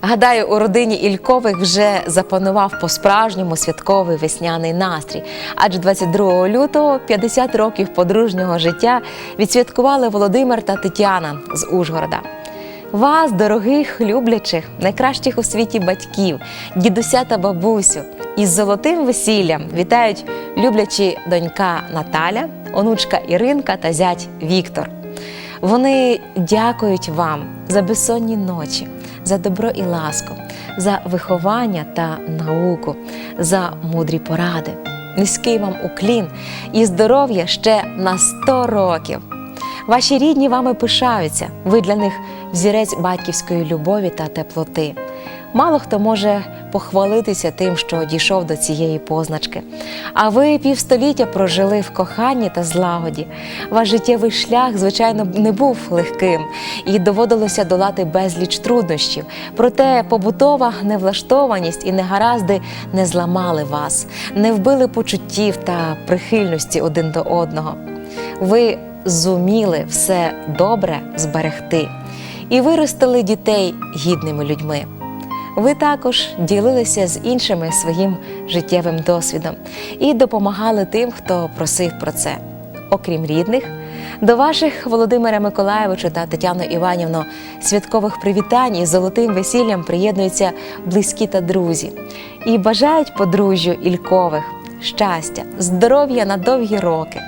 Гадаю, у родині Ількових вже запанував по-справжньому святковий весняний настрій. Адже 22 лютого 50 років подружнього життя відсвяткували Володимир та Тетяна з Ужгорода. Вас, дорогих, люблячих, найкращих у світі батьків, дідуся та бабусю, із золотим весіллям вітають люблячі донька Наталя, онучка Іринка та зять Віктор. Вони дякують вам за безсонні ночі, за добро і ласку, за виховання та науку, за мудрі поради. Низький вам уклін і здоров'я ще на 100 років. Ваші рідні вами пишаються, ви для них взірець батьківської любові та теплоти. Мало хто може похвалитися тим, що дійшов до цієї позначки. А ви півстоліття прожили в коханні та злагоді. Ваш життєвий шлях, звичайно, не був легким і доводилося долати безліч труднощів. Проте побутова невлаштованість і негаразди не зламали вас, не вбили почуттів та прихильності один до одного. Ви зуміли все добре зберегти і виростили дітей гідними людьми. Ви також ділилися з іншими своїм життєвим досвідом і допомагали тим, хто просив про це. Окрім рідних, до ваших Володимира Миколаєвича та Тетяну Іванівну святкових привітань із золотим весіллям приєднуються близькі та друзі і бажають подружжю Ількових щастя, здоров'я на довгі роки.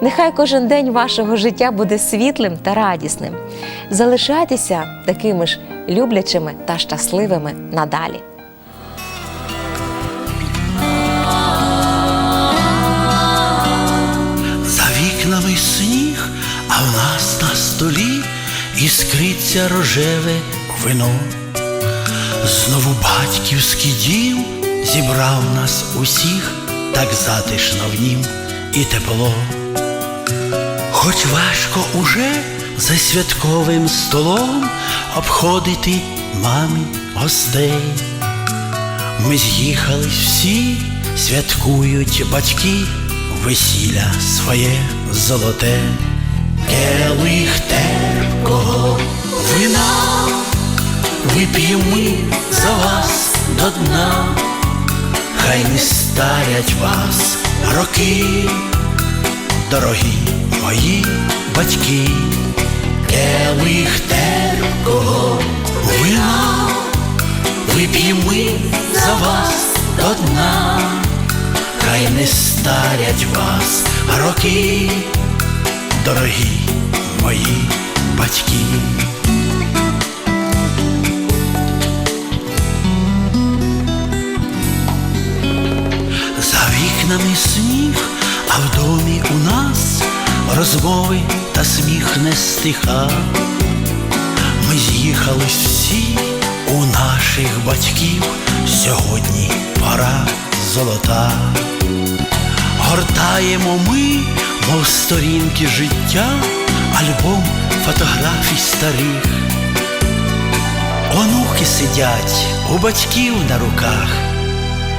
Нехай кожен день вашого життя буде світлим та радісним. Залишайтеся такими ж люблячими та щасливими надалі. За вікнами сніг, а в нас на столі іскриться рожеве вино. Знову батьківський дім зібрав нас усіх, так затишно в нім і тепло. Хоч важко уже за святковим столом обходити мамі гостей. Ми з'їхались всі, святкують батьки весілля своє золоте, келих терпкого вина, вип'ємо ми за вас до дна, хай не старять вас роки, дорогі мої батьки, келих терпкого вина. Вип'ємо ми за вас до дна, хай не старять вас роки, дорогі мої батьки. За вікнами сніг, а в домі у нас розмови та сміх не стиха. Ми з'їхались всі у наших батьків сьогодні пора золота. Гортаємо ми, мов сторінки життя, альбом фотографій старих. Онуки сидять у батьків на руках,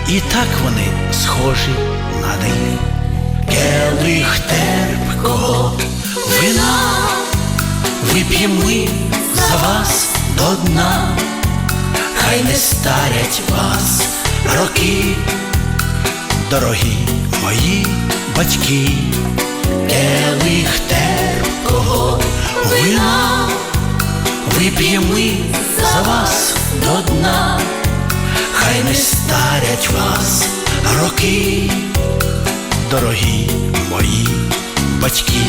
і так вони схожі на них. Келих терпкого вина. Вип'ємо ми за вас до дна, хай не старять вас роки, дорогі мої батьки, келих терпкого вина, вип'ємо ми за вас до дна, хай не старять вас роки, дорогі мої батьки.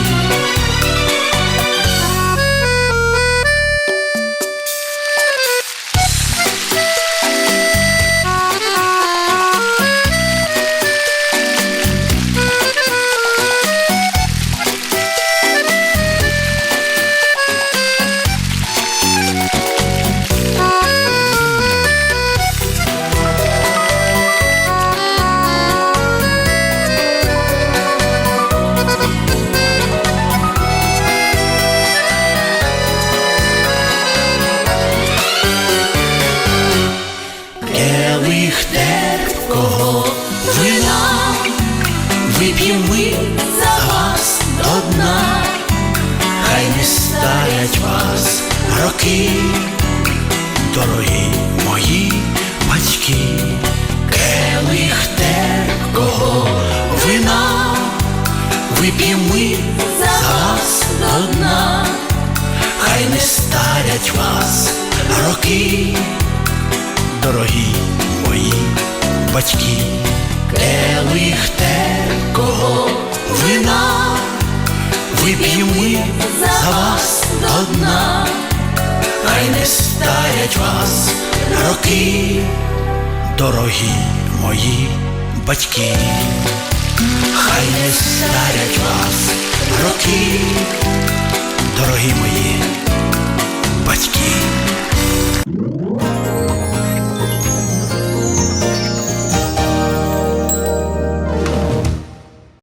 Дорогі мої батьки, келих терпкого вина, вип'ємо ми за вас до дна, хай не старять вас роки, дорогі мої батьки, келих терпкого вина, вип'ємо ми за вас до дна, хай не старять вас роки, дорогі мої батьки, хай не старять вас роки, дорогі мої батьки.